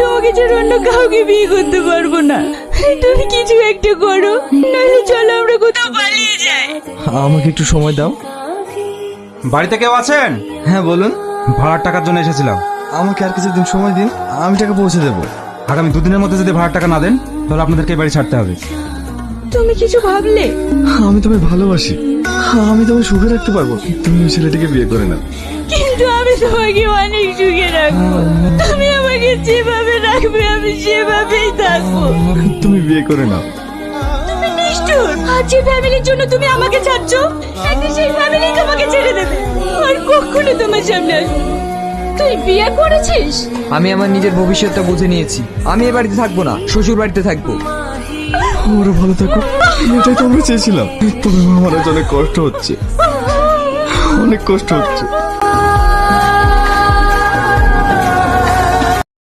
তোমাকে ছাড়া অন্য কাউকে বিয়ে করতে পারব না। তুমি কিছু একটা করো নাহলে চলো আমরা কোথাও পালিয়ে যাই। আমাকে একটু সময় দাও। বাড়িতে কেউ আছেন? হ্যাঁ বলুন। ভাড়ার টাকার জন্য এসেছিলাম। আমাকে আর কিছুদিন সময় দিন আমি টাকা পৌঁছে দেবো। আগামী দুদিনের মধ্যে যদি ভাড়ার টাকা না দেন তাহলে আপনাদেরকে বাড়ি ছাড়তে হবে। তুমি কিছু ভাবলে? আমি তোমায় ভালোবাসি। আমি তোমায় সুখে রাখতে পারব। তুমি ওই ছেলেটিকে বিয়ে করে নাও। কিন্তু আমি তোমাকে অনেক সুখে রাখব। তুমি আমাকে যেভাবে সেভাবেই থাকব। তুমি বিয়ে করে নাও। তুমি নিষ্ঠুর। আজ যে ফ্যামিলির জন্য তুমি আমাকে ছাড়ছ একদিন সেই ফ্যামিলি তোমাকে ছেড়ে দেবে। আর কখনো তোমার সামনে আসবে না। তুই বিয়ে করেছিস? আমি আমার নিজের ভবিষ্যৎটা বুঝে নিয়েছি। আমি এ বাড়িতে থাকব না শ্বশুর বাড়িতে থাকব। ওরা ভালো থাকো। এটাই তো আমরা চেয়েছিলাম। তবে আমার অনেক কষ্ট হচ্ছে। অনেক কষ্ট হচ্ছে।